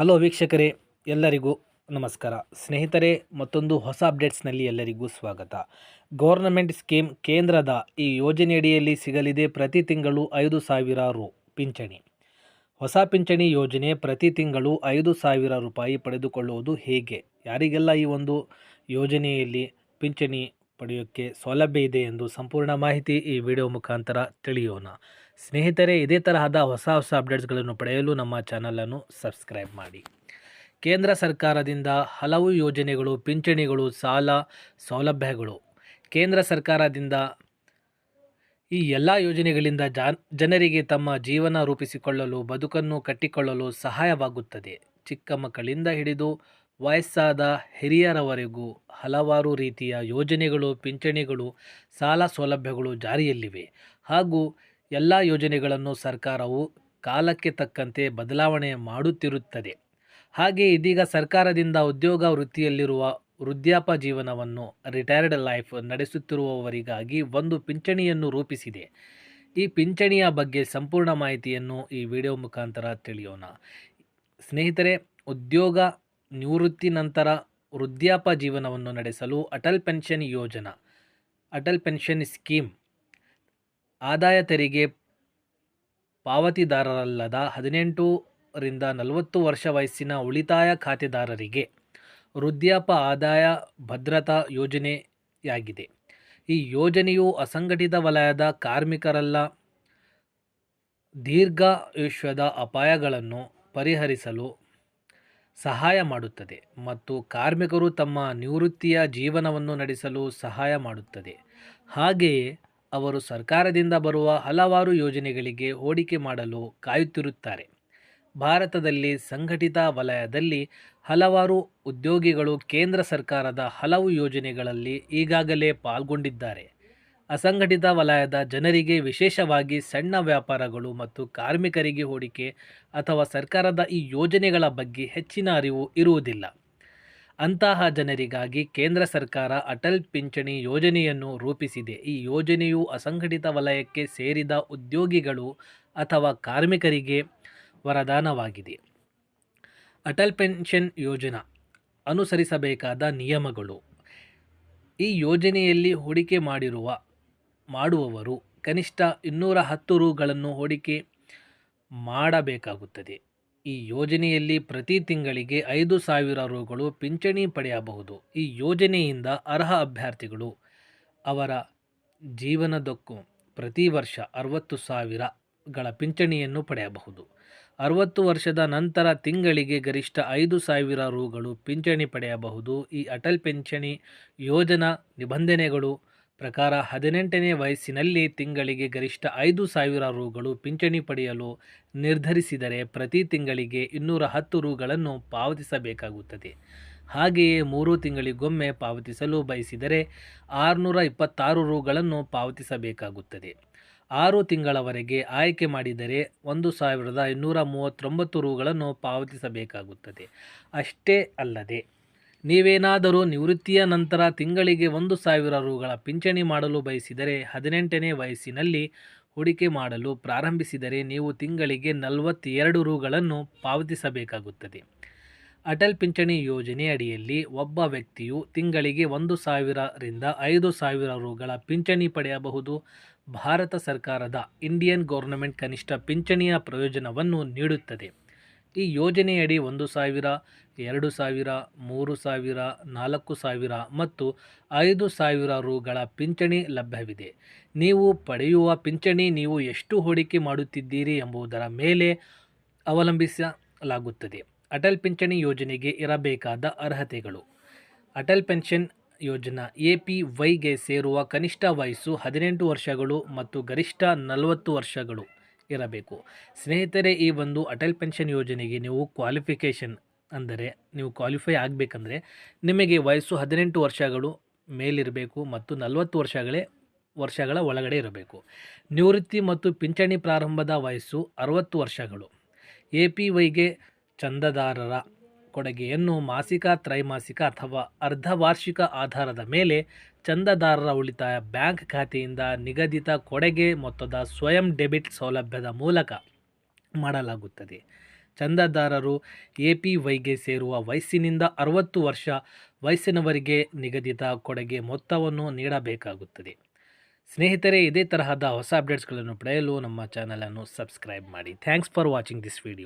Hello ವೀಕ್ಷಕರೇ, ಎಲ್ಲರಿಗೂ ನಮಸ್ಕಾರ. ಸ್ನೇಹಿತರೆ, ಮತ್ತೊಂದು ಹೊಸ ಅಪ್ಡೇಟ್ಸ್ನಲ್ಲಿ ಎಲ್ಲರಿಗೂ ಸ್ವಾಗತ. ಗೌರ್ನಮೆಂಟ್ ಸ್ಕೀಮ್ ಕೇಂದ್ರದ ಈ ಯೋಜನೆಯಡಿಯಲ್ಲಿ ಸಿಗಲಿದೆ ಪ್ರತಿ ತಿಂಗಳು ಐದು ಸಾವಿರ ರು ಪಿಂಚಣಿ. ಹೊಸ ಪಿಂಚಣಿ ಯೋಜನೆ ಪ್ರತಿ ತಿಂಗಳು ಐದು ಸಾವಿರ ರೂಪಾಯಿ ಪಡೆದುಕೊಳ್ಳುವುದು ಹೇಗೆ? ಯಾರಿಗೆಲ್ಲ ಈ ಒಂದು ಯೋಜನೆಯಲ್ಲಿ ಪಿಂಚಣಿ ಪಡೆಯೋಕ್ಕೆ ಸೌಲಭ್ಯ ಇದೆ ಎಂದು ಸಂಪೂರ್ಣ ಮಾಹಿತಿ ಈ ವಿಡಿಯೋ ಮುಖಾಂತರ ತಿಳಿಯೋಣ. ಸ್ನೇಹಿತರೆ, ಇದೇ ತರಹದ ಹೊಸ ಹೊಸ ಅಪ್ಡೇಟ್ಸ್ಗಳನ್ನು ಪಡೆಯಲು ನಮ್ಮ ಚಾನಲನ್ನು ಸಬ್ಸ್ಕ್ರೈಬ್ ಮಾಡಿ. ಕೇಂದ್ರ ಸರ್ಕಾರದಿಂದ ಹಲವು ಯೋಜನೆಗಳು, ಪಿಂಚಣಿಗಳು, ಸಾಲ ಸೌಲಭ್ಯಗಳು. ಕೇಂದ್ರ ಸರ್ಕಾರದಿಂದ ಈ ಎಲ್ಲ ಯೋಜನೆಗಳಿಂದ ಜಾನ್, ಜನರಿಗೆ ತಮ್ಮ ಜೀವನ ರೂಪಿಸಿಕೊಳ್ಳಲು, ಬದುಕನ್ನು ಕಟ್ಟಿಕೊಳ್ಳಲು ಸಹಾಯವಾಗುತ್ತದೆ. ಚಿಕ್ಕ ಮಕ್ಕಳಿಂದ ಹಿಡಿದು ವಯಸ್ಸಾದ ಹಿರಿಯರವರೆಗೂ ಹಲವಾರು ರೀತಿಯ ಯೋಜನೆಗಳು, ಪಿಂಚಣಿಗಳು, ಸಾಲ ಸೌಲಭ್ಯಗಳು ಜಾರಿಯಲ್ಲಿವೆ. ಹಾಗೂ ಎಲ್ಲ ಯೋಜನೆಗಳನ್ನು ಸರ್ಕಾರವು ಕಾಲಕ್ಕೆ ತಕ್ಕಂತೆ ಬದಲಾವಣೆ ಮಾಡುತ್ತಿರುತ್ತದೆ. ಹಾಗೆ ಇದೀಗ ಸರ್ಕಾರದಿಂದ ಉದ್ಯೋಗ ವೃತ್ತಿಯಲ್ಲಿರುವ ವೃದ್ಧಾಪ ಜೀವನವನ್ನು ರಿಟೈರ್ಡ್ ಲೈಫ್ ನಡೆಸುತ್ತಿರುವವರಿಗಾಗಿ ಒಂದು ಪಿಂಚಣಿಯನ್ನು ರೂಪಿಸಿದೆ. ಈ ಪಿಂಚಣಿಯ ಬಗ್ಗೆ ಸಂಪೂರ್ಣ ಮಾಹಿತಿಯನ್ನು ಈ ವಿಡಿಯೋ ಮುಖಾಂತರ ತಿಳಿಯೋಣ. ಸ್ನೇಹಿತರೆ, ಉದ್ಯೋಗ ನಿವೃತ್ತಿ ನಂತರ ವೃದ್ಧಾಪ ಜೀವನವನ್ನು ನಡೆಸಲು ಅಟಲ್ ಪೆನ್ಷನ್ ಯೋಜನಾ, ಅಟಲ್ ಪೆನ್ಷನ್ ಸ್ಕೀಮ್ ಆದಾಯ ತೆರಿಗೆ ಪಾವತಿದಾರರಲ್ಲದ ಹದಿನೆಂಟು ರಿಂದ ನಲವತ್ತು ವರ್ಷ ವಯಸ್ಸಿನ ಉಳಿತಾಯ ಖಾತೆದಾರರಿಗೆ ವೃದ್ಧಾಪ ಆದಾಯ ಭದ್ರತಾ ಯೋಜನೆಯಾಗಿದೆ. ಈ ಯೋಜನೆಯು ಅಸಂಘಟಿತ ವಲಯದ ಕಾರ್ಮಿಕರಲ್ಲ, ದೀರ್ಘಾಯುಷ್ಯದ ಅಪಾಯಗಳನ್ನು ಪರಿಹರಿಸಲು ಸಹಾಯ ಮಾಡುತ್ತದೆ ಮತ್ತು ಕಾರ್ಮಿಕರು ತಮ್ಮ ನಿವೃತ್ತಿಯ ಜೀವನವನ್ನು ನಡೆಸಲು ಸಹಾಯ ಮಾಡುತ್ತದೆ. ಹಾಗೆಯೇ ಅವರು ಸರ್ಕಾರದಿಂದ ಬರುವ ಹಲವಾರು ಯೋಜನೆಗಳಿಗೆ ಹೂಡಿಕೆ ಮಾಡಲು ಕಾಯುತ್ತಿರುತ್ತಾರೆ. ಭಾರತದಲ್ಲಿ ಸಂಘಟಿತ ವಲಯದಲ್ಲಿ ಹಲವಾರು ಉದ್ಯೋಗಿಗಳು ಕೇಂದ್ರ ಸರ್ಕಾರದ ಹಲವು ಯೋಜನೆಗಳಲ್ಲಿ ಈಗಾಗಲೇ ಪಾಲ್ಗೊಂಡಿದ್ದಾರೆ. ಅಸಂಘಟಿತ ವಲಯದ ಜನರಿಗೆ ವಿಶೇಷವಾಗಿ ಸಣ್ಣ ವ್ಯಾಪಾರಗಳು ಮತ್ತು ಕಾರ್ಮಿಕರಿಗೆ ಹೂಡಿಕೆ ಅಥವಾ ಸರ್ಕಾರದ ಈ ಯೋಜನೆಗಳ ಬಗ್ಗೆ ಹೆಚ್ಚಿನ ಅರಿವು ಇರುವುದಿಲ್ಲ. ಅಂತಹ ಜನರಿಗಾಗಿ ಕೇಂದ್ರ ಸರ್ಕಾರ ಅಟಲ್ ಪಿಂಚಣಿ ಯೋಜನೆಯನ್ನು ರೂಪಿಸಿದೆ. ಈ ಯೋಜನೆಯು ಅಸಂಘಟಿತ ವಲಯಕ್ಕೆ ಸೇರಿದ ಉದ್ಯೋಗಿಗಳು ಅಥವಾ ಕಾರ್ಮಿಕರಿಗೆ ವರದಾನವಾಗಿದೆ. ಅಟಲ್ ಪೆನ್ಷನ್ ಯೋಜನಾ ಅನುಸರಿಸಬೇಕಾದ ನಿಯಮಗಳು. ಈ ಯೋಜನೆಯಲ್ಲಿ ಹೂಡಿಕೆ ಮಾಡಿರುವ, ಮಾಡುವವರು ಕನಿಷ್ಠ ಇನ್ನೂರ ಹತ್ತು ರೂಗಳನ್ನು ಹೂಡಿಕೆ ಮಾಡಬೇಕಾಗುತ್ತದೆ. ಈ ಯೋಜನೆಯಲ್ಲಿ ಪ್ರತಿ ತಿಂಗಳಿಗೆ ಐದು ಸಾವಿರ ರುಗಳು ಪಿಂಚಣಿ ಪಡೆಯಬಹುದು. ಈ ಯೋಜನೆಯಿಂದ ಅರ್ಹ ಅಭ್ಯರ್ಥಿಗಳು ಅವರ ಜೀವನದಕ್ಕೂ ಪ್ರತಿ ವರ್ಷ ಅರವತ್ತು ಸಾವಿರಗಳ ಪಿಂಚಣಿಯನ್ನು ಪಡೆಯಬಹುದು. ಅರವತ್ತು ವರ್ಷದ ನಂತರ ತಿಂಗಳಿಗೆ ಗರಿಷ್ಠ ಐದು ಸಾವಿರ ರುಗಳು ಪಿಂಚಣಿ ಪಡೆಯಬಹುದು. ಈ ಅಟಲ್ ಪಿಂಚಣಿ ಯೋಜನಾ ನಿಬಂಧನೆಗಳು ಪ್ರಕಾರ ಹದಿನೆಂಟನೇ ವಯಸ್ಸಿನಲ್ಲಿ ತಿಂಗಳಿಗೆ ಗರಿಷ್ಠ ಐದು ಸಾವಿರ ರುಗಳು ಪಿಂಚಣಿ ಪಡೆಯಲು ನಿರ್ಧರಿಸಿದರೆ ಪ್ರತಿ ತಿಂಗಳಿಗೆ ಇನ್ನೂರ ಹತ್ತು ರುಗಳನ್ನು ಪಾವತಿಸಬೇಕಾಗುತ್ತದೆ. ಹಾಗೆಯೇ ಮೂರು ತಿಂಗಳಿಗೊಮ್ಮೆ ಪಾವತಿಸಲು ಬಯಸಿದರೆ ಆರುನೂರ ಇಪ್ಪತ್ತಾರು ರುಗಳನ್ನು ಪಾವತಿಸಬೇಕಾಗುತ್ತದೆ. ಆರು ತಿಂಗಳವರೆಗೆ ಆಯ್ಕೆ ಮಾಡಿದರೆ ಒಂದು ಸಾವಿರದ ಇನ್ನೂರ ಮೂವತ್ತೊಂಬತ್ತು ರುಗಳನ್ನು ಪಾವತಿಸಬೇಕಾಗುತ್ತದೆ. ಅಷ್ಟೇ ಅಲ್ಲದೆ ನೀವೇನಾದರೂ ನಿವೃತ್ತಿಯ ನಂತರ ತಿಂಗಳಿಗೆ ಒಂದು ಸಾವಿರ ರುಗಳ ಪಿಂಚಣಿ ಮಾಡಲು ಬಯಸಿದರೆ ಹದಿನೆಂಟನೇ ವಯಸ್ಸಿನಲ್ಲಿ ಹೂಡಿಕೆ ಮಾಡಲು ಪ್ರಾರಂಭಿಸಿದರೆ ನೀವು ತಿಂಗಳಿಗೆ ನಲವತ್ತೆರಡು ರುಗಳನ್ನು ಪಾವತಿಸಬೇಕಾಗುತ್ತದೆ. ಅಟಲ್ ಪಿಂಚಣಿ ಯೋಜನೆ ಅಡಿಯಲ್ಲಿ ಒಬ್ಬ ವ್ಯಕ್ತಿಯು ತಿಂಗಳಿಗೆ ಒಂದು ಸಾವಿರರಿಂದ ಐದು ಸಾವಿರ ರುಗಳ ಪಿಂಚಣಿ ಪಡೆಯಬಹುದು. ಭಾರತ ಸರ್ಕಾರದ ಇಂಡಿಯನ್ ಗೌರ್ನಮೆಂಟ್ ಕನಿಷ್ಠ ಪಿಂಚಣಿಯ ಪ್ರಯೋಜನವನ್ನು ನೀಡುತ್ತದೆ. ಈ ಯೋಜನೆಯಡಿ ಒಂದು ಸಾವಿರ, ಎರಡು ಸಾವಿರ, ಮೂರು ಸಾವಿರ, ನಾಲ್ಕು ಸಾವಿರ ಮತ್ತು ಐದು ಸಾವಿರ ರುಗಳ ಪಿಂಚಣಿ ಲಭ್ಯವಿದೆ. ನೀವು ಪಡೆಯುವ ಪಿಂಚಣಿ ನೀವು ಎಷ್ಟು ಹೂಡಿಕೆ ಮಾಡುತ್ತಿದ್ದೀರಿ ಎಂಬುದರ ಮೇಲೆ ಅವಲಂಬಿಸಲಾಗುತ್ತದೆ. ಅಟಲ್ ಪಿಂಚಣಿ ಯೋಜನೆಗೆ ಇರಬೇಕಾದ ಅರ್ಹತೆಗಳು. ಅಟಲ್ ಪೆನ್ಷನ್ ಯೋಜನಾ ಎ ಪಿ ವೈಗೆ ಸೇರುವ ಕನಿಷ್ಠ ವಯಸ್ಸು ಹದಿನೆಂಟು ವರ್ಷಗಳು ಮತ್ತು ಗರಿಷ್ಠ ನಲವತ್ತು ವರ್ಷಗಳು. ಇರಬೇಕು. ಸ್ನೇಹಿತರೆ, ಈ ಒಂದು ಅಟಲ್ ಪೆನ್ಷನ್ ಯೋಜನೆಗೆ ನೀವು ಕ್ವಾಲಿಫಿಕೇಷನ್ ಅಂದರೆ ನೀವು ಕ್ವಾಲಿಫೈ ಆಗಬೇಕಂದ್ರೆ ನಿಮಗೆ ವಯಸ್ಸು ಹದಿನೆಂಟು ವರ್ಷಗಳು ಮೇಲಿರಬೇಕು ಮತ್ತು ನಲವತ್ತು ವರ್ಷಗಳೇ, ವರ್ಷಗಳ ಒಳಗಡೆ ಇರಬೇಕು. ನಿವೃತ್ತಿ ಮತ್ತು ಪಿಂಚಣಿ ಪ್ರಾರಂಭದ ವಯಸ್ಸು ಅರವತ್ತು ವರ್ಷಗಳು. ಎ ಪಿ ವೈಗೆ ಚಂದಾದಾರರ ಕೊಡುಗೆಯನ್ನು ಮಾಸಿಕ, ತ್ರೈಮಾಸಿಕ ಅಥವಾ ಅರ್ಧವಾರ್ಷಿಕ ಆಧಾರದ ಮೇಲೆ ಚಂದಾದಾರರ ಉಳಿತಾಯ ಬ್ಯಾಂಕ್ ಖಾತೆಯಿಂದ ನಿಗದಿತ ಕೊಡುಗೆ ಮೊತ್ತದ ಸ್ವಯಂ ಡೆಬಿಟ್ ಸೌಲಭ್ಯದ ಮೂಲಕ ಮಾಡಲಾಗುತ್ತದೆ. ಚಂದಾದಾರರು ಎ ಪಿ ವೈಗೆ ಸೇರುವ ವಯಸ್ಸಿನಿಂದ ಅರವತ್ತು ವರ್ಷ ವಯಸ್ಸಿನವರಿಗೆ ನಿಗದಿತ ಕೊಡುಗೆ ಮೊತ್ತವನ್ನು ನೀಡಬೇಕಾಗುತ್ತದೆ. ಸ್ನೇಹಿತರೆ, ಇದೇ ತರಹದ ಹೊಸ ಅಪ್ಡೇಟ್ಸ್ಗಳನ್ನು ಪಡೆಯಲು ನಮ್ಮ ಚಾನಲನ್ನು ಸಬ್ಸ್ಕ್ರೈಬ್ ಮಾಡಿ. Thanks for watching this video.